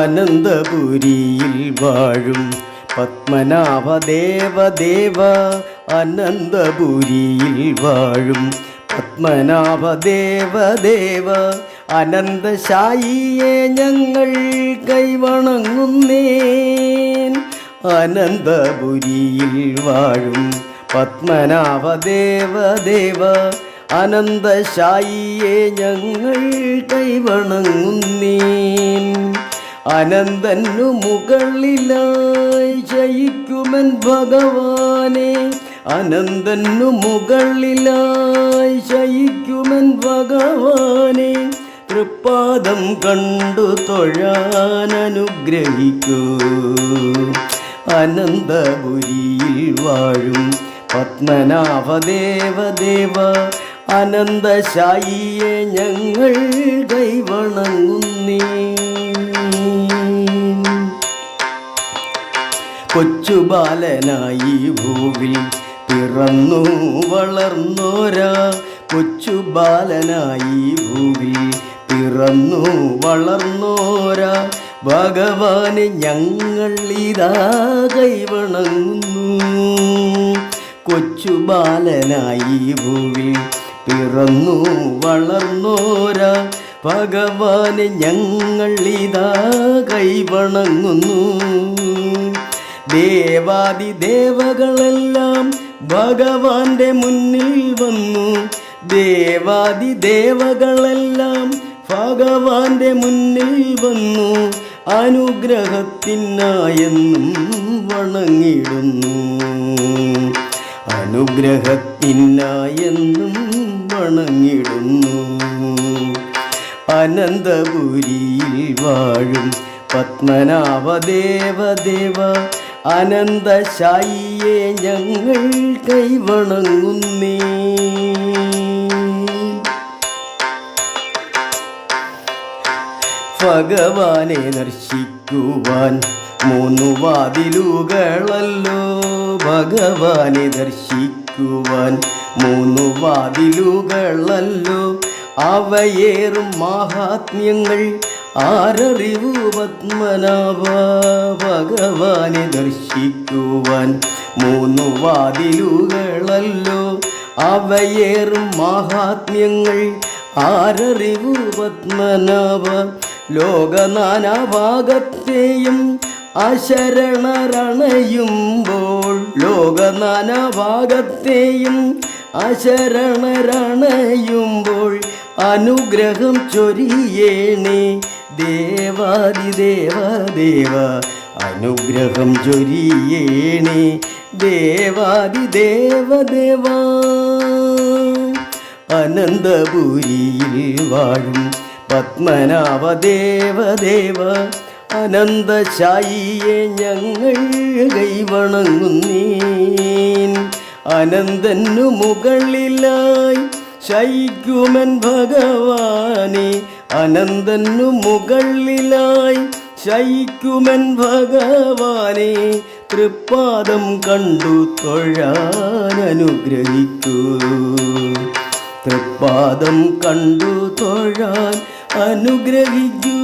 അനന്തപുരിയിൽ വാഴും പത്മനാഭ ദേവദേവ ദേവ അനന്തപുരിയിൽ വാഴും പത്മനാഭ ദേവദേവ ദേവ അനന്തശായിയെ ഞങ്ങൾ കൈവണങ്ങുന്നേൻ. അനന്തപുരിയിൽ വാഴും പത്മനാഭ ദേവദേവ ദേവ അനന്തശായിയെ ഞങ്ങൾ കൈവണങ്ങുന്നേൻ. അനന്തനു മുകളിലായി ജയിക്കുമൻ ഭഗവാനെ. അനന്തനു മുകളിലായി ശയിക്കുമൻ ഭഗവാനെ. തൃപ്പാദം കണ്ടു തൊഴാൻ അനുഗ്രഹിക്കൂ. അനന്തപുരിയിൽ വാഴും പത്മനാഭദേവദേവ ദേവ ദേവ അനന്തശായിയെ ഞങ്ങൾ കൈവണങ്ങുന്നേ. കൊച്ചു ബാലനായി ഭൂവിൽ പിറന്നു വളർന്നോരാ. കൊച്ചു ബാലനായി ഭൂവിൽ പിറന്നു വളർന്നോരാ. ഭഗവാന് ഞങ്ങൾ ഇതാ കൈവണങ്ങുന്നു. കൊച്ചു ബാലനായി ഭൂവിൽ പിറന്നു വളർന്നോരാ. ഭഗവാന് ഞങ്ങൾ ഇതാ കൈവണങ്ങുന്നു. ദേവാദി ദേവകളെല്ലാം ഭഗവാന്റെ മുന്നിൽ വന്നു. ദേവാദി ദേവകളെല്ലാം ഭഗവാന്റെ മുന്നിൽ വന്നു. അനുഗ്രഹത്തിനായെന്നും വണങ്ങിടുന്നു. അനുഗ്രഹത്തിനായെന്നും വണങ്ങിടുന്നു. അനന്തപുരിയിൽ വാഴും പത്മനാഭദേവദേവ ദേവ ദേവ അനന്തശായിയെ ഞങ്ങൾ കൈവണങ്ങുന്നേ. ഭഗവാനെ ദർശിക്കുവാൻ മൂന്നു വാതിലുകളല്ലോ. ഭഗവാനെ ദർശിക്കുവാൻ മൂന്നു വാതിലുകളല്ലോ. അവയേറും മാഹാത്മ്യങ്ങൾ ആരറിവു പത്മനാഭ ഭഗവാനെ ദർശിക്കുവാൻ മൂന്നു വാതിലുകളല്ലോ. അവയേറും മഹാത്മ്യങ്ങൾ ആരറിവു പത്മനാഭ. ലോകനാനാഭാഗത്തെയും അശരണരണയുമ്പോൾ ലോകനാനാഭാഗത്തെയും അശരണരണയുമ്പോൾ അനുഗ്രഹം ചൊരിയേണേ. ദേവാദിദേവ ദേവ അനുഗ്രഹം ചൊരിയേണേ. ദേവാദിദേവദേവ അനന്തപുരിയിൽ വാഴും പത്മനാഭ ദേവ ദേവ അനന്തശായിയെ ഞങ്ങൾ കൈവണങ്ങുന്നീൻ. അനന്തനു മുകളിലായി ശയിക്കുമൻ ഭഗവാനെ അനന്തനു മുകളിലായി ശയിക്കുമൻ ഭഗവാനെ തൃപ്പാദം കണ്ടു തൊഴാൻ അനുഗ്രഹിക്കൂ. തൃപ്പാദം കണ്ടു തൊഴാൻ അനുഗ്രഹിക്കൂ.